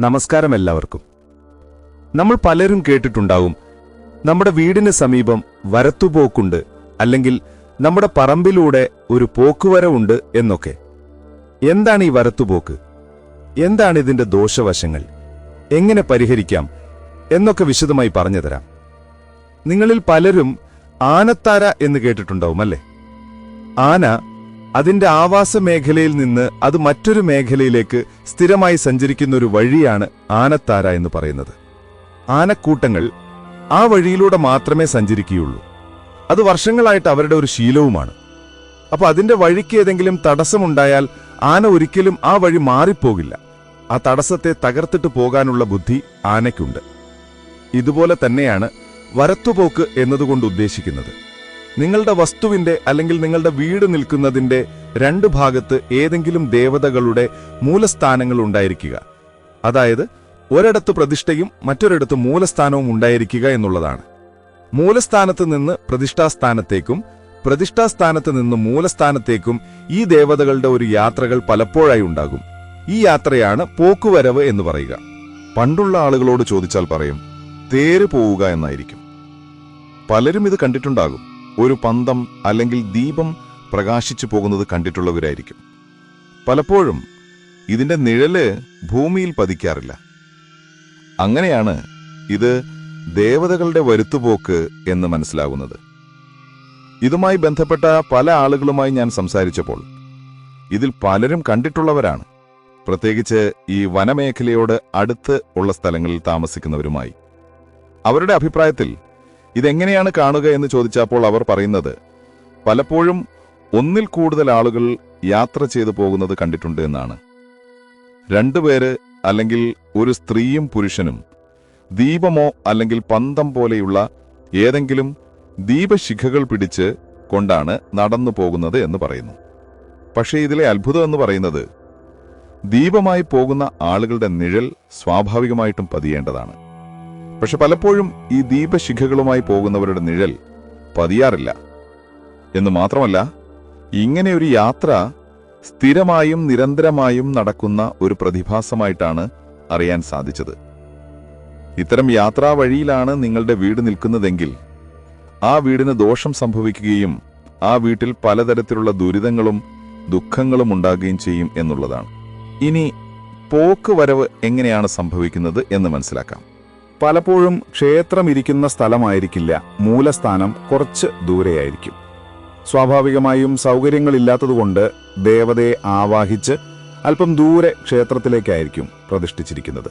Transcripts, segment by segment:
നമസ്കാരം എല്ലാവർക്കും. നമ്മൾ പലരും കേട്ടിട്ടുണ്ടാവും നമ്മുടെ വീടിന് സമീപം വരത്തുപോക്കുണ്ട് അല്ലെങ്കിൽ നമ്മുടെ പറമ്പിലൂടെ ഒരു പോക്കുവരവുണ്ട് എന്നൊക്കെ. എന്താണ് ഈ വരത്തുപോക്ക്? എന്താണ് ഇതിന്റെ ദോഷവശങ്ങൾ? എങ്ങനെ പരിഹരിക്കാം? എന്നൊക്കെ വിശദമായി പറഞ്ഞുതരാം നിങ്ങളിൽ പലരും ആനത്താര എന്ന് കേട്ടിട്ടുണ്ടാവും അല്ലേ? ആന അതിന്റെ ആവാസ മേഖലയിൽ നിന്ന് അത് മറ്റൊരു മേഖലയിലേക്ക് സ്ഥിരമായി സഞ്ചരിക്കുന്ന ഒരു വഴിയാണ് ആനത്താര എന്ന് പറയുന്നത്. ആനക്കൂട്ടങ്ങൾ ആ വഴിയിലൂടെ മാത്രമേ സഞ്ചരിക്കുകയുള്ളൂ. അത് വർഷങ്ങളായിട്ട് അവരുടെ ഒരു ശീലവുമാണ്. അപ്പോൾ അതിന്റെ വഴിക്ക് ഏതെങ്കിലും തടസ്സമുണ്ടായാൽ ആന ഒരിക്കലും ആ വഴി മാറിപ്പോകില്ല. ആ തടസ്സത്തെ തകർത്തിട്ട് പോകാനുള്ള ബുദ്ധി ആനയ്ക്കുണ്ട്. ഇതുപോലെ തന്നെയാണ് വരത്തുപോക്ക് എന്നതുകൊണ്ട് ഉദ്ദേശിക്കുന്നത്. നിങ്ങളുടെ വസ്തുവിന്റെ അല്ലെങ്കിൽ നിങ്ങളുടെ വീട് നിൽക്കുന്നതിന്റെ രണ്ട് ഭാഗത്ത് ഏതെങ്കിലും ദേവതകളുടെ മൂലസ്ഥാനങ്ങൾ ഉണ്ടായിരിക്കുക. അതായത് ഒരിടത്ത് പ്രതിഷ്ഠയും മറ്റൊരിടത്ത് മൂലസ്ഥാനവും ഉണ്ടായിരിക്കുക എന്നുള്ളതാണ്. മൂലസ്ഥാനത്ത് നിന്ന് പ്രതിഷ്ഠാസ്ഥാനത്തേക്കും പ്രതിഷ്ഠാസ്ഥാനത്ത് നിന്ന് മൂലസ്ഥാനത്തേക്കും ഈ ദേവതകളുടെ ഒരു യാത്രകൾ പലപ്പോഴായി ഉണ്ടാകും. ഈ യാത്രയാണ് പോക്കുവരവ് എന്ന് പറയുക. പണ്ടുള്ള ആളുകളോട് ചോദിച്ചാൽ പറയും തേര് പോവുക എന്നായിരിക്കും. പലരും ഇത് കണ്ടിട്ടുണ്ടാകും. ഒരു പന്തം അല്ലെങ്കിൽ ദീപം പ്രകാശിച്ചു പോകുന്നത് കണ്ടിട്ടുള്ളവരായിരിക്കും. പലപ്പോഴും ഇതിന്റെ നിഴൽ ഭൂമിയിൽ പതിക്കാറില്ല. അങ്ങനെയാണ് ഇത് ദേവതകളുടെ വരുത്തുപോക്ക് എന്ന് മനസ്സിലാകുന്നത്. ഇതുമായി ബന്ധപ്പെട്ട പല ആളുകളുമായി ഞാൻ സംസാരിച്ചപ്പോൾ ഇതിൽ പലരും കണ്ടിട്ടുള്ളവരാണ്. പ്രത്യേകിച്ച് ഈ വനമേഖലയോട് അടുത്ത് ഉള്ള സ്ഥലങ്ങളിൽ താമസിക്കുന്നവരുമായി. അവരുടെ അഭിപ്രായത്തിൽ ഇതെങ്ങനെയാണ് കാണുക എന്ന് ചോദിച്ചപ്പോൾ അവർ പറയുന്നത് പലപ്പോഴും ഒന്നിൽ കൂടുതൽ ആളുകൾ യാത്ര ചെയ്തു പോകുന്നത് കണ്ടിട്ടുണ്ട് എന്നാണ്. രണ്ടുപേര് അല്ലെങ്കിൽ ഒരു സ്ത്രീയും പുരുഷനും ദീപമോ അല്ലെങ്കിൽ പന്തം പോലെയുള്ള ഏതെങ്കിലും ദീപശിഖകൾ പിടിച്ച് കൊണ്ടാണ് നടന്നു പോകുന്നത് എന്ന് പറയുന്നു. പക്ഷേ ഇതിലെ അത്ഭുതം എന്ന് പറയുന്നത് ദീപമായി പോകുന്ന ആളുകളുടെ നിഴൽ സ്വാഭാവികമായിട്ടും പതിയേണ്ടതാണ്. പക്ഷെ പലപ്പോഴും ഈ ദീപശിഖകളുമായി പോകുന്നവരുടെ നിഴൽ പതിയാറില്ല. എന്ന് മാത്രമല്ല ഇങ്ങനെ ഒരു യാത്ര സ്ഥിരമായും നിരന്തരമായും നടക്കുന്ന ഒരു പ്രതിഭാസമായിട്ടാണ് അറിയാൻ സാധിച്ചത്. ഇത്തരം യാത്രാ വഴിയിലാണ് നിങ്ങളുടെ വീട് നിൽക്കുന്നതെങ്കിൽ ആ വീടിന് ദോഷം സംഭവിക്കുകയും ആ വീട്ടിൽ പലതരത്തിലുള്ള ദുരിതങ്ങളും ദുഃഖങ്ങളും ഉണ്ടാകുകയും ചെയ്യും എന്നുള്ളതാണ്. ഇനി പോക്ക് വരവ് എങ്ങനെയാണ് സംഭവിക്കുന്നത് എന്ന് മനസ്സിലാക്കാം. പലപ്പോഴും ക്ഷേത്രം ഇരിക്കുന്ന സ്ഥലമായിരിക്കില്ല. മൂലസ്ഥാനം കുറച്ച് ദൂരെയായിരിക്കും. സ്വാഭാവികമായും സൗകര്യങ്ങളില്ലാത്തതുകൊണ്ട് ദേവതയെ ആവാഹിച്ച് അല്പം ദൂരെ ക്ഷേത്രത്തിലേക്കായിരിക്കും പ്രതിഷ്ഠിച്ചിരിക്കുന്നത്.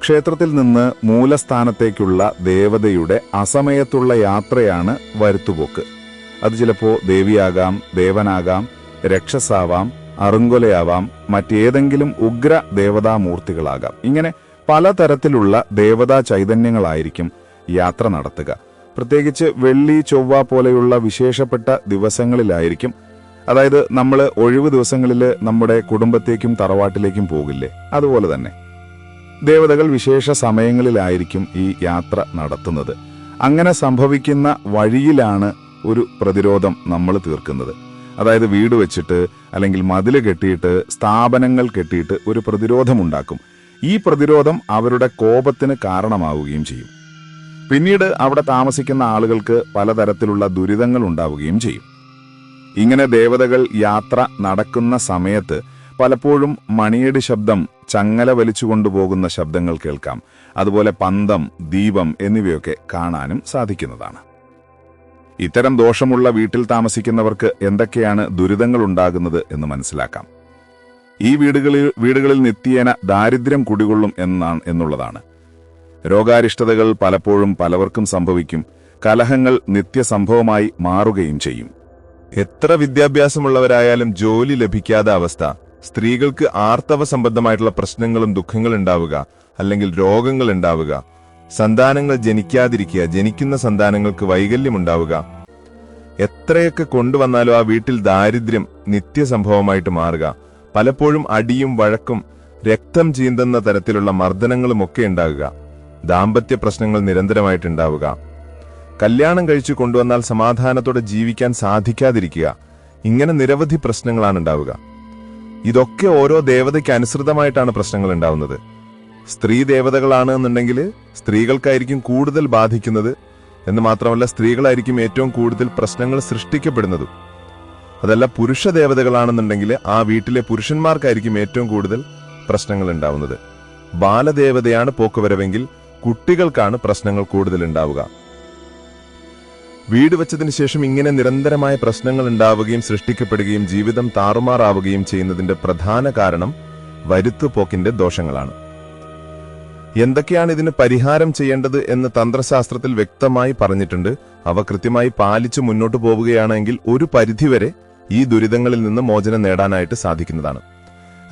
ക്ഷേത്രത്തിൽ നിന്ന് മൂലസ്ഥാനത്തേക്കുള്ള ദേവതയുടെ അസമയത്തുള്ള യാത്രയാണ് വരുത്തുപോക്ക്. അത് ചിലപ്പോൾ ദേവിയാകാം ദേവനാകാം രക്ഷസാവാം അറുങ്കൊലയാവാം മറ്റേതെങ്കിലും ഉഗ്ര ദേവതാമൂർത്തികളാകാം. ഇങ്ങനെ പലതരത്തിലുള്ള ദേവതാ ചൈതന്യങ്ങളായിരിക്കും യാത്ര നടത്തുക. പ്രത്യേകിച്ച് വെള്ളി ചൊവ്വ പോലെയുള്ള വിശേഷപ്പെട്ട ദിവസങ്ങളിലായിരിക്കും. അതായത് നമ്മൾ ഒഴിവ് ദിവസങ്ങളിൽ നമ്മുടെ കുടുംബത്തേക്കും തറവാട്ടിലേക്കും പോകില്ലേ? അതുപോലെ തന്നെ. ദേവതകൾ വിശേഷ സമയങ്ങളിലായിരിക്കും ഈ യാത്ര നടത്തുന്നത്. അങ്ങനെ സംഭവിക്കുന്ന വഴിയിലാണ് ഒരു പ്രതിരോധം നമ്മൾ തീർക്കുന്നത്. അതായത് വീട് വെച്ചിട്ട് അല്ലെങ്കിൽ മതിൽ കെട്ടിയിട്ട് സ്ഥാപനങ്ങൾ കെട്ടിയിട്ട് ഒരു പ്രതിരോധമുണ്ടാക്കും. ഈ പ്രതിരോധം അവരുടെ കോപത്തിന് കാരണമാവുകയും ചെയ്യും. പിന്നീട് അവിടെ താമസിക്കുന്ന ആളുകൾക്ക് പലതരത്തിലുള്ള ദുരിതങ്ങൾ ഉണ്ടാവുകയും ചെയ്യും. ഇങ്ങനെ ദേവതകൾ യാത്ര നടക്കുന്ന സമയത്ത് പലപ്പോഴും മണിയടി ശബ്ദം ചങ്ങല വലിച്ചു കൊണ്ടുപോകുന്ന ശബ്ദങ്ങൾ കേൾക്കാം. അതുപോലെ പന്തം ദീപം എന്നിവയൊക്കെ കാണാനും സാധിക്കുന്നതാണ്. ഇത്തരം ദോഷമുള്ള വീട്ടിൽ താമസിക്കുന്നവർക്ക് എന്തൊക്കെയാണ് ദുരിതങ്ങൾ ഉണ്ടാകുന്നത് എന്ന് മനസ്സിലാക്കാം. ഈ വീടുകളിൽ വീടുകളിൽ നിത്യേന ദാരിദ്ര്യം കുടികൊള്ളും എന്നാണ് എന്നുള്ളതാണ്. രോഗാരിഷ്ടതകൾ പലപ്പോഴും പലവർക്കും സംഭവിക്കും. കലഹങ്ങൾ നിത്യസംഭവമായി മാറുകയും ചെയ്യും. എത്ര വിദ്യാഭ്യാസമുള്ളവരായാലും ജോലി ലഭിക്കാത്ത അവസ്ഥ സ്ത്രീകൾക്ക് ആർത്തവ സംബന്ധമായിട്ടുള്ള പ്രശ്നങ്ങളും ദുഃഖങ്ങളും ഉണ്ടാവുക അല്ലെങ്കിൽ രോഗങ്ങൾ ഉണ്ടാവുക സന്താനങ്ങൾ ജനിക്കാതിരിക്കുക ജനിക്കുന്ന സന്താനങ്ങൾക്ക് വൈകല്യം ഉണ്ടാവുക എത്രയൊക്കെ കൊണ്ടുവന്നാലും ആ വീട്ടിൽ ദാരിദ്ര്യം നിത്യസംഭവമായിട്ട് മാറുക പലപ്പോഴും അടിയും വഴക്കും രക്തം ചീന്തുന്ന തരത്തിലുള്ള മർദ്ദനങ്ങളും ഒക്കെ ഉണ്ടാകുക. ദാമ്പത്യ പ്രശ്നങ്ങൾ നിരന്തരമായിട്ടുണ്ടാവുക. കല്യാണം കഴിച്ചു കൊണ്ടുവന്നാൽ സമാധാനത്തോടെ ജീവിക്കാൻ സാധിക്കാതിരിക്കുക. ഇങ്ങനെ നിരവധി പ്രശ്നങ്ങളാണ് ഉണ്ടാവുക. ഇതൊക്കെ ഓരോ ദേവതയ്ക്ക് അനുസൃതമായിട്ടാണ് പ്രശ്നങ്ങൾ ഉണ്ടാവുന്നത്. സ്ത്രീ ദേവതകളാണ് എന്നുണ്ടെങ്കിൽ സ്ത്രീകൾക്കായിരിക്കും കൂടുതൽ ബാധിക്കുന്നത് എന്ന് മാത്രമല്ല സ്ത്രീകളായിരിക്കും ഏറ്റവും കൂടുതൽ പ്രശ്നങ്ങൾ സൃഷ്ടിക്കപ്പെടുന്നതും. അതല്ല പുരുഷ ദേവതകളാണെന്നുണ്ടെങ്കിൽ ആ വീട്ടിലെ പുരുഷന്മാർക്കായിരിക്കും ഏറ്റവും കൂടുതൽ പ്രശ്നങ്ങൾ ഉണ്ടാവുന്നത്. ബാലദേവതയാണ് പോക്കുവരവെങ്കിൽ കുട്ടികൾക്കാണ് പ്രശ്നങ്ങൾ കൂടുതൽ ഉണ്ടാവുക. വീട് വെച്ചതിന് ശേഷം ഇങ്ങനെ നിരന്തരമായ പ്രശ്നങ്ങൾ ഉണ്ടാവുകയും സൃഷ്ടിക്കപ്പെടുകയും ജീവിതം താറുമാറാവുകയും ചെയ്യുന്നതിന്റെ പ്രധാന കാരണം വരുത്തുപോക്കിന്റെ ദോഷങ്ങളാണ്. എന്തൊക്കെയാണ് ഇതിന് പരിഹാരം ചെയ്യേണ്ടത് എന്ന് തന്ത്രശാസ്ത്രത്തിൽ വ്യക്തമായി പറഞ്ഞിട്ടുണ്ട്. അവ കൃത്യമായി പാലിച്ചു മുന്നോട്ടു പോവുകയാണെങ്കിൽ ഒരു പരിധിവരെ ഈ ദുരിതങ്ങളിൽ നിന്ന് മോചനം നേടാനായിട്ട് സാധിക്കുന്നതാണ്.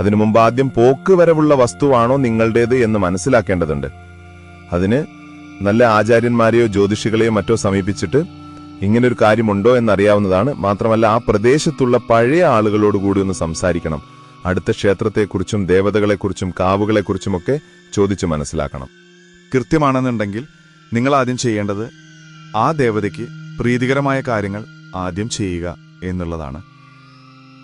അതിനു മുമ്പ് ആദ്യം പോക്ക് വരവുള്ള വസ്തുവാണോ നിങ്ങളുടേത് എന്ന് മനസ്സിലാക്കേണ്ടതുണ്ട്. അതിന് നല്ല ആചാര്യന്മാരെയോ ജ്യോതിഷികളെയോ മറ്റോ സമീപിച്ചിട്ട് ഇങ്ങനൊരു കാര്യമുണ്ടോ എന്നറിയാവുന്നതാണ്. മാത്രമല്ല ആ പ്രദേശത്തുള്ള പഴയ ആളുകളോട് കൂടി ഒന്ന് സംസാരിക്കണം. അടുത്ത ക്ഷേത്രത്തെക്കുറിച്ചും ദേവതകളെക്കുറിച്ചും കാവുകളെക്കുറിച്ചുമൊക്കെ ചോദിച്ചു മനസ്സിലാക്കണം. കൃത്യമാണെന്നുണ്ടെങ്കിൽ നിങ്ങൾ ആദ്യം ചെയ്യേണ്ടത് ആ ദേവതയ്ക്ക് പ്രീതികരമായ കാര്യങ്ങൾ ആദ്യം ചെയ്യുക. എന്നുള്ളതാണ്.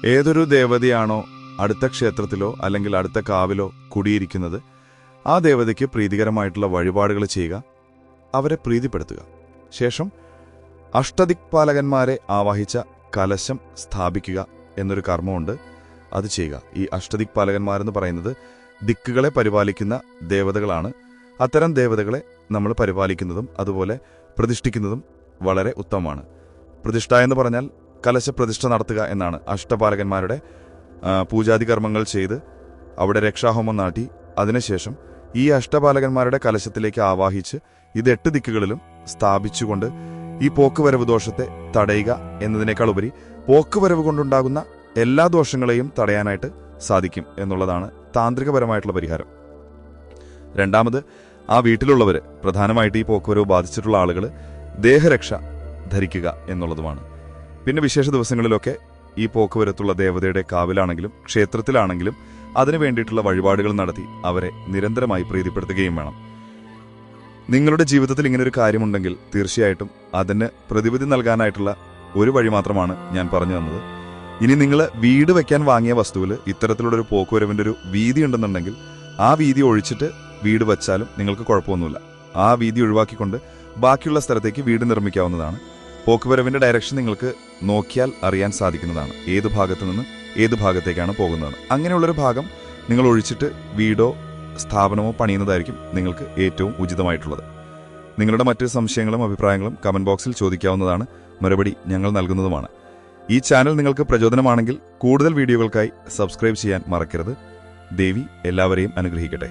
ഏതൊരു ദേവതയാണോ അടുത്ത ക്ഷേത്രത്തിലോ അല്ലെങ്കിൽ അടുത്ത കാവിലോ കുടിയിരിക്കുന്നത് ആ ദേവതയ്ക്ക് പ്രീതികരമായിട്ടുള്ള വഴിപാടുകൾ ചെയ്യുക അവരെ പ്രീതിപ്പെടുത്തുക. ശേഷം അഷ്ടദിക്പാലകന്മാരെ ആവാഹിച്ച കലശം സ്ഥാപിക്കുക എന്നൊരു കർമ്മമുണ്ട്. അത് ചെയ്യുക. ഈ അഷ്ടദിക്പാലകന്മാരെന്ന് പറയുന്നത് ദിക്കുകളെ പരിപാലിക്കുന്ന ദേവതകളാണ്. അത്തരം ദേവതകളെ നമ്മൾ പരിപാലിക്കുന്നതും അതുപോലെ പ്രതിഷ്ഠിക്കുന്നതും വളരെ ഉത്തമമാണ്. പ്രതിഷ്ഠ എന്ന് പറഞ്ഞാൽ കലശ പ്രതിഷ്ഠ നടത്തുക എന്നാണ് അഷ്ടപാലകന്മാരുടെ പൂജാതി കർമ്മങ്ങൾ ചെയ്ത് അവിടെ രക്ഷാഹോമം നാട്ടി. അതിനുശേഷം ഈ അഷ്ടപാലകന്മാരുടെ കലശത്തിലേക്ക് ആവാഹിച്ച് ഇത് എട്ട് ദിക്കുകളിലും സ്ഥാപിച്ചുകൊണ്ട് ഈ പോക്കുവരവ് ദോഷത്തെ തടയുക എന്നതിനേക്കാൾ ഉപരി പോക്കുവരവ് കൊണ്ടുണ്ടാകുന്ന എല്ലാ ദോഷങ്ങളെയും തടയാനായിട്ട് സാധിക്കും എന്നുള്ളതാണ് താന്ത്രികപരമായിട്ടുള്ള പരിഹാരം. രണ്ടാമത് ആ വീട്ടിലുള്ളവർ പ്രധാനമായിട്ട് ഈ പോക്കുവരവ് ബാധിച്ചിട്ടുള്ള ആളുകൾ ദേഹരക്ഷ ധരിക്കുക എന്നുള്ളതുമാണ്. പിന്നെ വിശേഷ ദിവസങ്ങളിലൊക്കെ ഈ പോക്കുവരത്തുള്ള ദേവതയുടെ കാവിലാണെങ്കിലും ക്ഷേത്രത്തിലാണെങ്കിലും അതിനു വേണ്ടിയിട്ടുള്ള വഴിപാടുകൾ നടത്തി അവരെ നിരന്തരമായി പ്രീതിപ്പെടുത്തുകയും വേണം. നിങ്ങളുടെ ജീവിതത്തിൽ ഇങ്ങനെ ഒരു കാര്യമുണ്ടെങ്കിൽ തീർച്ചയായിട്ടും അതിന് പ്രതിവിധി നൽകാനായിട്ടുള്ള ഒരു വഴി മാത്രമാണ് ഞാൻ പറഞ്ഞു തന്നത്. ഇനി നിങ്ങൾ വീട് വെക്കാൻ വാങ്ങിയ വസ്തുവിൽ ഇത്തരത്തിലുള്ള ഒരു പോക്കുവരവിന്റെ ഒരു വീതി ഉണ്ടെന്നുണ്ടെങ്കിൽ ആ വീതി ഒഴിച്ചിട്ട് വീട് വെച്ചാലും നിങ്ങൾക്ക് കുഴപ്പമൊന്നുമില്ല. ആ വീതി ഒഴിവാക്കിക്കൊണ്ട് ബാക്കിയുള്ള സ്ഥലത്തേക്ക് വീട് നിർമ്മിക്കാവുന്നതാണ്. പോക്കുവരവിന്റെ ഡയറക്ഷൻ നിങ്ങൾക്ക് നോക്കിയാൽ അറിയാൻ സാധിക്കുന്നതാണ്. ഏത് ഭാഗത്ത് നിന്ന് ഏത് ഭാഗത്തേക്കാണ് പോകുന്നത്. അങ്ങനെയുള്ളൊരു ഭാഗം നിങ്ങൾ ഒഴിച്ചിട്ട് വീടോ സ്ഥാപനമോ പണിയുന്നതായിരിക്കും നിങ്ങൾക്ക് ഏറ്റവും ഉചിതമായിട്ടുള്ളത്. നിങ്ങളുടെ മറ്റ് സംശയങ്ങളും അഭിപ്രായങ്ങളും കമന്റ് ബോക്സിൽ ചോദിക്കാവുന്നതാണ്. മറുപടി ഞങ്ങൾ നൽകുന്നതുമാണ്. ഈ ചാനൽ നിങ്ങൾക്ക് പ്രചോദനമാണെങ്കിൽ കൂടുതൽ വീഡിയോകൾക്കായി സബ്സ്ക്രൈബ് ചെയ്യാൻ മറക്കരുത്. ദേവി എല്ലാവരെയും അനുഗ്രഹിക്കട്ടെ.